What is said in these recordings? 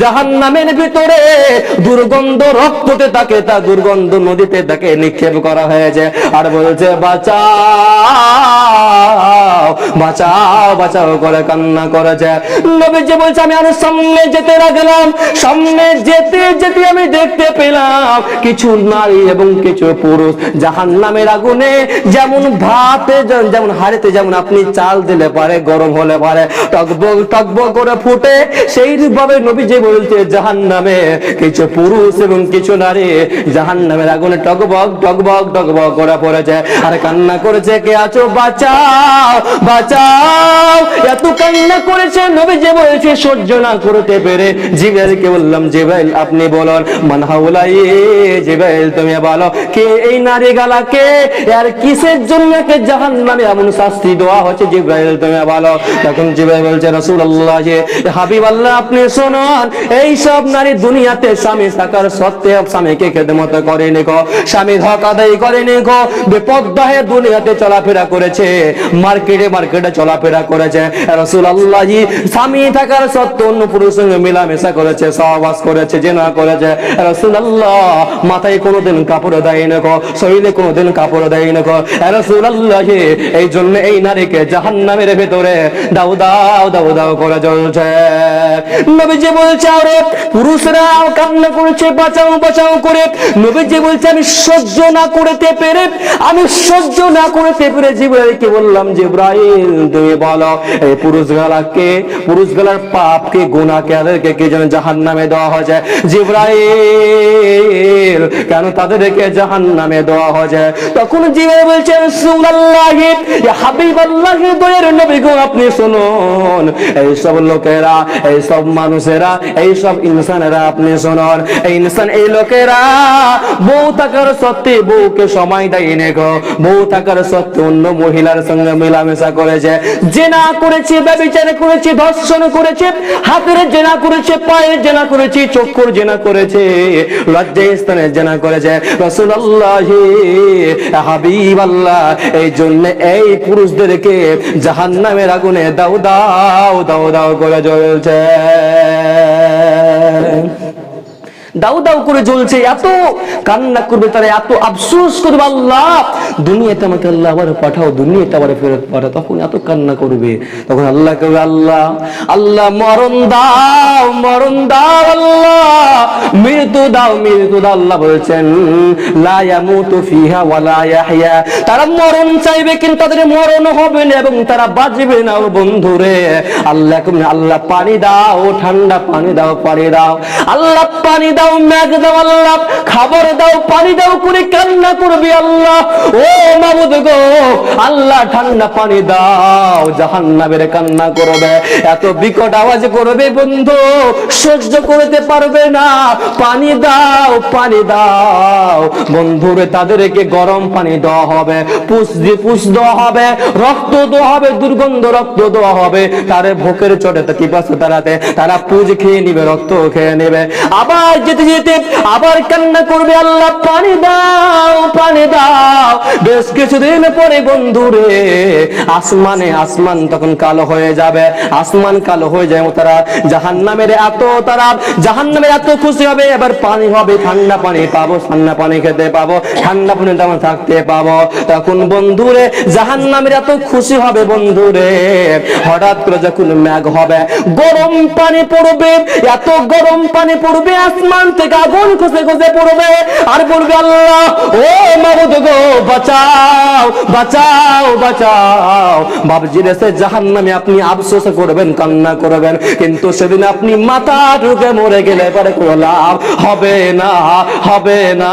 জাহান নামের ভিতরে দুর্গন্ধ রক্ততে তাকে তা দুর্গন্ধ নদীতে তাকে নিক্ষেপ করা হয়েছে। আর বলছে, বাঁচাও বাঁচাও বাঁচাও করে কান্না করেছে। নবীজি বলছে, আমি আরও সামনে যেতে লাগলাম, সামনে যেতে যেতে আমি দেখতে পেলাম কিছু নারী এবং কিছু পুরুষ জাহান নামের আগুনে যেমন ভাতে যেমন হাড়িতে যেমন আপনি চাল দিলে পারে, গরম হলে পারে, টকবক টকবক করে ফুটে সেই ভাবে নবীজি বলছে জাহান নামে কিছু পুরুষ এবং কিছু নারী জাহান নামের আগুনে টকবক টকবক টকবক করে পড়েছে। আর কান্না করেছে, কে আছো? বাঁচাও বাঁচাও। এত কান্না করেছে, নবীজি বলছে, সহ্য না করতে পেরে জিব্রাইলকে বললাম, জিব্রাইল, আপনি বলুন, মান হাউলাই, জিব্রাইল, তুমি বলো, কে এই নারী গালাকে? আর কিসের জন্য কে জাহান্নামে এমন শাস্তি দেওয়া হচ্ছে? জিব্রাইল, তুমি বলো। তখন জিব্রাইল বলছে, রাসূলুল্লাহ যে হাবিব আল্লাহ আপনি শুনুন এই সব নারী দুনিয়াতে স্বামী থাকার সত্ত্বেও স্বামীকে খেদমত করেনি গো। স্বামী হক আদায় করেনি গো। বেপদ্দাহে দুনিয়াতে চলাফেরা করেছে। মার্কেটে মার্কেটে চলাফেরা করেছে। রসুল আল্লাহ স্বামী থাকার সত্ত্বেও অন্য পুরুষের সঙ্গে মিলামেশা করেছে, সহবাস করেছে, জেনা করেছে। রসুল আল্লাহ মাথায় কোনোদিন কাপড় দেয় না গো। শরীরে কোনোদিন কাপড় দেয় না গো। রসুল আল্লাহ এই জন্য এই নারীকে জাহান্নামের ভেতরে দাও দাও দাও দাও করে জ্বলছে। নবীজি বলছে আরে পুরুষরা কান্না করেছে, বাঁচাও বাঁচাও করে। নবীজি বলছে, আমি সহ্য না করতে পেরে, আমি সহ্য না করতে পেরে জিব্রাইলকে বললাম, জিব্রাইল, তুমি বলো, এই পাপকে তাদেরকে কে যেন দেওয়া হয়েছে? জিব্রাইল, কেন তাদেরকে জাহান্নামে দেওয়া হয়েছে? তখন জিব্রাইল বলছে, রাসূলুল্লাহ, ইয়া হাবিবাল্লাহ, দয়ের নবী গো, আপনি শুনুন। এই সব লোকেরা এই সব মানুষেরা এই সব ইনসানেরা আপনি শুনুন, এই ইনসান এই লোকেরা, বউ থাকার সত্ত্বে বউকে সময় দেয় নে গো। বউ থাকার সত্ত্বে অন্য মহিলার সঙ্গে মেলামেশা করেছে, জেনা করেছে, ব্যবিচার করেছে, ধর্ষণ করেছে, হাতের জেনা করেছে, পায়ের জেনা করেছে, চক্ষুর জেনা করেছে, লজ্জায় স্থানে জেনা করেছে। রসুল্লাহ হাবিব আল্লাহ এই জন্য এই পুরুষদেরকে জাহান্নামের আগুনে দাও দাও দাও দাও করে জ্বলছে। দাউ দাউ করে জ্বলছে, এত কান্না করবে তারা, এত আফসোস করবে আল্লাহ। দুনিয়াতে আমাকে আল্লাহ আবার পাঠাও, দুনিয়াতে আবার ফেরত পাঠাও, তখন এত কান্না করবে। তখন আল্লাহ করবে আল্লাহ আল্লাহ, মরণ দাও মরণ দাও আল্লাহ। মৃত্যু দাও মৃত্যু দাও, আল্লাহ বলছেন, লা ইয়ামুতু ফিহা ওয়া লা ইয়াহইয়া। তারা মরণ চাইবে, কিন্তু তাদের মরণ হবে না এবং তারা বাঁচবে না বন্ধুরে। আল্লাহ আল্লাহ, পানি দাও, ঠান্ডা পানি দাও পানি দাও। আল্লাহ, পানি দাও, ম্যাগ দাও আল্লাহ, খাবার দাও, পানি দাও করে কান্না করবি আল্লাহ। ও মাবুদ গো আল্লাহ ঠান্ডা পানি দাও, জাহান্নামের কান্না করবে। এত বিকট আওয়াজ করবে বন্ধু, সহ্য করতে পারবে না। পানি দাও পানি দাও। বন্ধুরে, তাদেরকে গরম পানি দেওয়া হবে, পুষ দিয়ে পুষ দেওয়া হবে, রক্ত দেওয়া হবে, দুর্গন্ধ রক্ত দেওয়া হবে। তারে ভোকের চটে কি পাশে তারাতে? তারা পুজ খেয়ে নিবে, রক্ত খেয়ে নেবে। আবার যেতে যেতে, আবার কান্না করবে, আল্লাহ, পানি দাও পানি দাও। বেশ কিছুদিন পরে বন্ধুরে আসমানে আসমান তখন কালো হয়ে যাবে, আসমান কালো হয়ে যায় তারা জাহান্নামের এত তারা জাহান্নামের এত খুশি হবে, এবার পানি হবে, ঠান্ডা পানি পাবো, ঠান্ডা পানি খেতে পাবো, ঠান্ডা পানি তেমন থাকতে পাবো। তখন বন্ধুরে জাহান্নামের এত খুশি হবে বন্ধুরে হঠাৎ করে যখন ম্যাগ হবে, গরম পানি পড়বে, এত গরম পানি পড়বে, আসমান থেকে আগুন খুশে খুশে পড়বে, আর বলবে আল্লাহ, ও মাবুদ গো বাঁচাও। বাঁচাও বাঁচাও। বাবজি রেসে জাহান্নামে আপনি আফসোস করবেন, কান্না করবেন। কিন্তু সেদিন আপনি মাথা ঢুকে মরে গেলে পরে কোনো লাভ হবে না হবে না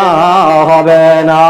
হবে না।